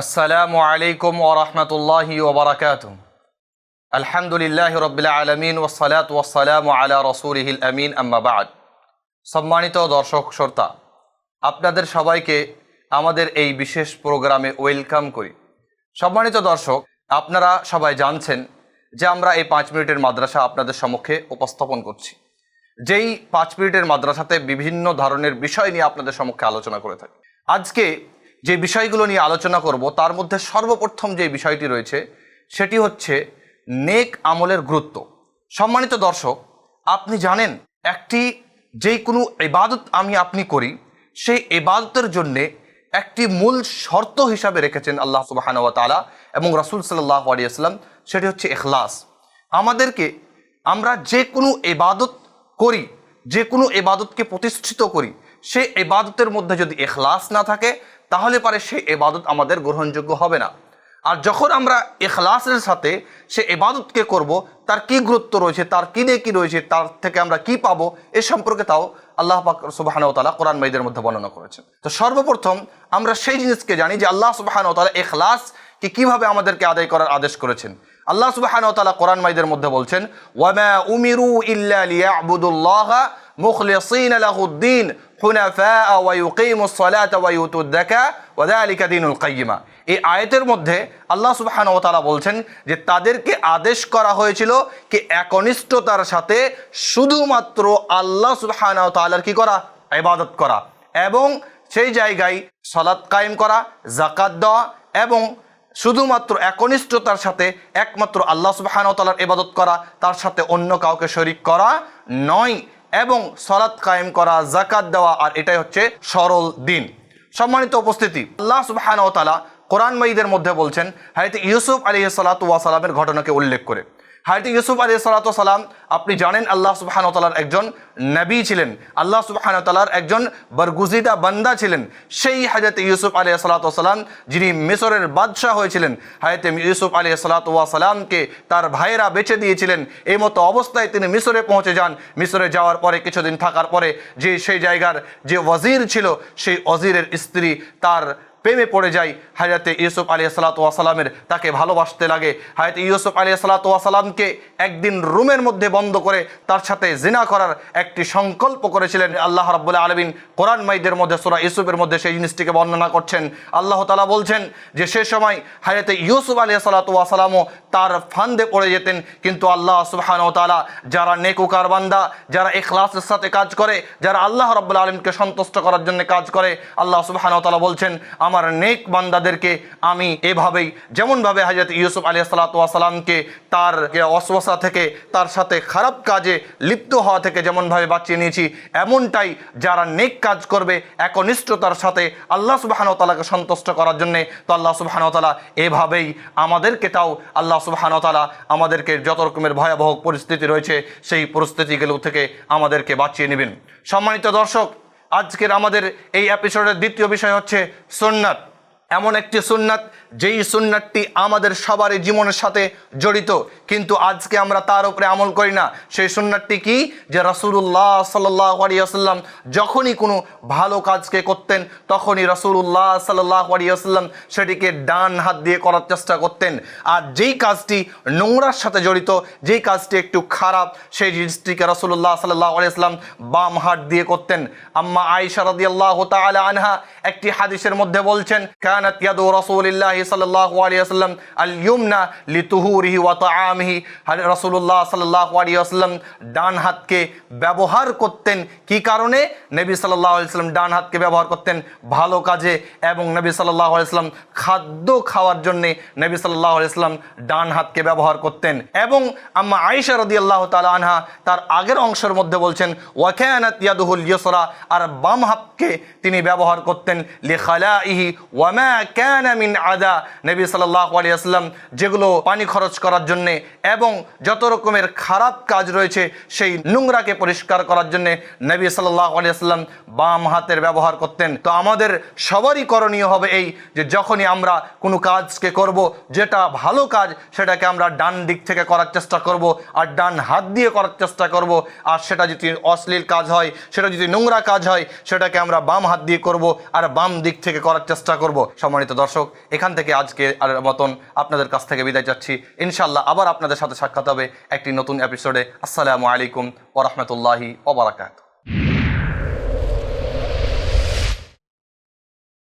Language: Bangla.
আসসালামু আলাইকুম ওরহমতুল্লাহি ওবরাকাত আলহামদুলিল্লাহ রবিল্লা আলমিন ওসালাত ওয়াসালাম আলা রসুলহিল আমিন আম্মাবাদ সম্মানিত দর্শক, শ্রোতা, আপনাদের সবাইকে আমাদের এই বিশেষ প্রোগ্রামে ওয়েলকাম করি। সম্মানিত দর্শক, আপনারা সবাই জানছেন যে আমরা এই পাঁচ মিনিটের মাদ্রাসা আপনাদের সম্মুখে উপস্থাপন করছি। যেই পাঁচ মিনিটের মাদ্রাসাতে বিভিন্ন ধরনের বিষয় নিয়ে আপনাদের সম্মুখে আলোচনা করে থাকি। আজকে যে বিষয়গুলো নিয়ে আলোচনা করব, তার মধ্যে সর্বপ্রথম যে বিষয়টি রয়েছে, সেটি হচ্ছে নেক আমলের গুরুত্ব। সম্মানিত দর্শক, আপনি জানেন, একটি যেই কোনো এবাদত আমি আপনি করি, সেই এবাদতের জন্যে একটি মূল শর্ত হিসাবে রেখেছেন আল্লাহ সুবাহানুয়া তালা এবং রাসুল সাল্লাহ আলিয়াল্লাম সেটি হচ্ছে এখলাস আমাদেরকে আমরা যে কোনো এবাদত করি, যে কোনো এবাদতকে প্রতিষ্ঠিত করি, সেই এবাদতের মধ্যে যদি এখলাস না থাকে তাহলে পারে সেই এবাদত আমাদের গ্রহণযোগ্য হবে না। আর যখন আমরা এখলাসের সাথে সে এবাদতকে করব, তার কি গুরুত্ব রয়েছে, তার কি কি রয়েছে, তার থেকে আমরা কি পাবো, এ সম্পর্কে তাও আল্লাহ পাক সুবাহানতালা কোরআন মাইদের মধ্যে বর্ণনা করেছেন। তো সর্বপ্রথম আমরা সেই জিনিসকে জানি যে আল্লাহ সুবাহানতালা এখলাসকে কীভাবে আমাদেরকে আদায় করার আদেশ করেছেন। আল্লাহ সুবাহানতালা কোরআন মাইদের মধ্যে বলছেন ওয়ামা উমিরু ইল্লা লিয়াবুদুল্লাহ মুখলিসিন লাহুদ্দিন হুনাফা ওয়া ইউকিমুস সালাতা ওয়া ইউতুদ যাকা ওয়া যালিকা দীনুল কাইয়্যিমা এই আয়াতের মধ্যে আল্লাহ সুবহানাহু ওয়া তাআলা বলছেন যে তাদেরকে আদেশ করা হয়েছিল কি একনিষ্ঠতার সাথে শুধুমাত্র আল্লাহ সুবহানাহু ওয়া তাআলার কি করা? ইবাদত করা। এবং সেই জায়গায় সালাত কায়েম করা জাকাত দেওয়া এবং শুধুমাত্র একনিষ্ঠতার সাথে একমাত্র আল্লাহ সুবহানাহু ওয়া তাআলার ইবাদত করা, তার সাথে অন্য কাউকে শরিক করা নয়। এবং সলাৎ কায়েম করা জাকাত দেওয়া, আর এটাই হচ্ছে সরল দিন। সম্মানিত উপস্থিতি, আল্লাহ তাআলা কোরআন মঈদের মধ্যে বলছেন হাইতে ইউসুফ আলী সালাত সালামের ঘটনাকে উল্লেখ করে। হাইতে ইউসুফ আলী সালাতু সালাম, আপনি জানেন আল্লাহ সুবহানাহু ওয়া একজন নবী ছিলেন। আল্লাহ সুবহানাহু ওয়া একজন বরগুজিদা বান্দা ছিলেন। সেই হাজরত ইউসুফ আলী সালাতু সালাম, যিনি মিশরের বাদশাহ হয়েছিলেন হাজরত ইউসুফ আলী সালাতু সালামকে তার ভাইয়েরা বেছে দিয়েছিলেন। এই মতো অবস্থায় তিনি মিশরে পৌঁছে যান। মিশরে যাওয়ার পরে, কিছুদিন থাকার পরে যে সেই জায়গার যে ওয়াজির ছিল, সেই ওয়াজিরের স্ত্রী তার প্রেমে পড়ে যায় হাজরতে ইউসুফ আলী সালাতামের তাকে ভালোবাসতে লাগে। হাজরত ইউসুফ আলী সালাতামকে একদিন রুমের মধ্যে বন্ধ করে তার সাথে জিনা করার একটি সংকল্প করেছিলেন। আল্লাহ রাবুল্লাহ আলমিন কোরআন মাইদের মধ্যে, সুরা ইউসুফের মধ্যে সেই জিনিসটিকে বর্ণনা করছেন। আল্লাহ তালা বলছেন যে, সে সময় হাজরতে ইউসুফ আলী সালাতামও তার ফান্দে পড়ে যেতেন। কিন্তু আল্লাহ সুবহান তালা যারা নেকুকার বান্দা, যারা এখলাসের সাথে কাজ করে, যারা আল্লাহ রাবুল্লাহ আলমকে সন্তুষ্ট করার জন্য কাজ করে, আল্লাহ সুবহান তালা বলছেন আমার নেক বান্দাদেরকে আমি এভাবেই, যেমনভাবে হাজরত ইউসুফ আলী সালাতামকে তার অশ্বাসা থেকে, তার সাথে খারাপ কাজে লিপ্ত হওয়া থেকে যেমনভাবে বাঁচিয়ে নিয়েছি, এমনটাই যারা নেক কাজ করবে, একনিষ্ঠতার সাথে আল্লাহ সুবাহানতালাকে সন্তুষ্ট করার জন্যে, তো আল্লাহ সুবাহানতালা এভাবেই আমাদেরকে তাও আল্লাহ সুবাহানতালা আমাদেরকে যত রকমের ভয়াবহ পরিস্থিতি রয়েছে, সেই পরিস্থিতিগুলো থেকে আমাদেরকে বাঁচিয়ে নেবেন। সম্মানিত দর্শক আজকের আমাদের এই এপিসোডের দ্বিতীয় বিষয় হচ্ছে সোননাথ এমন একটি সুন্নাত যেই সুন্নাতটি আমাদের সবারই জীবনের সাথে জড়িত, কিন্তু আজকে আমরা তার উপরে আমল করি না। সেই সুন্নাতটি কি? যে রাসুল্লাহ সাল্লাহ আলিয়াল্লাম যখনই কোনো ভালো কাজকে করতেন, তখনই রাসুল্লাহ সাল্লাহ আলিয়াল্লাম সেটিকে ডান হাত দিয়ে করার চেষ্টা করতেন। আর যেই কাজটি নোংরার সাথে জড়িত, যেই কাজটি একটু খারাপ, সেই জিনিসটিকে রাসুল্লাহ সাল্লাহ আলিয়াল্লাম বাম হাত দিয়ে করতেন। আম্মা আয়সা রাদিয়াল্লাহ তাআলা আনহা একটি হাদিসের মধ্যে বলছেন, কানাত ইয়াদু রাসূলিল্লাহ ওয়াসাল্লাম আল ইউমনা লিতুহুরিহি সাল্লাল্লাহু আলাইহি ডান হাতকে ব্যবহার করতেন। কি কারণে? নবী সাল্লাল্লাহু আলাইহি ওয়াসাল্লাম ডান হাতকে ব্যবহার করতেন ভালো কাজে এবং নবী সাল্লাল্লাহু আলাইহি ওয়াসাল্লাম খাদ্য খাওয়ার জন্য নবী সাল্লাল্লাহু আলাইহি ওয়াসাল্লাম ডান হাতকে ব্যবহার করতেন। এবং আম্মা আয়েশা রাদিয়াল্লাহু তাআলা আনহা তার আগের অংশের মধ্যে বলছেন, ওয়া ইয়াদুহুল ইউসরা আর বাম হাতকে তিনি ব্যবহার করতেন লিখালাইহি ওয়া মা কানা মিন আদা নবী সাল্লাল্লাহু আলাইহি ওয়াসাল্লাম যেগুলো পানি খরচ করার জন্য এবং যত রকমের খারাপ কাজ রয়েছে সেই নোংরাকে পরিষ্কার করার জন্য নবী সাল্লাল্লাহু আলাইহি ওয়াসাল্লাম বাম হাতের ব্যবহার করতেন। তো আমাদের সবারই করণীয় হবে এই যে যখনই আমরা কোনো কাজকে করব, যেটা ভালো কাজ সেটাকে আমরা ডান দিক থেকে করার চেষ্টা করব আর ডান হাত দিয়ে করার চেষ্টা করব। আর সেটা যদি অশ্লীল কাজ হয়, সেটা যদি নোংরা কাজ হয়, সেটাকে আমরা বাম হাত দিয়ে করব আর বাম দিক থেকে করার চেষ্টা করব। সম্মানিত দর্শক, এখান থেকে থেকে আজকে আর মতন আপনাদের কাছ থেকে বিদায় যাচ্ছি ইনশাল্লাহ আবার আপনাদের সাথে সাক্ষাৎ হবে একটি নতুন এপিসোডে আসসালামু আলাইকুম ওরহমতুল্লাহি ওবরাকাত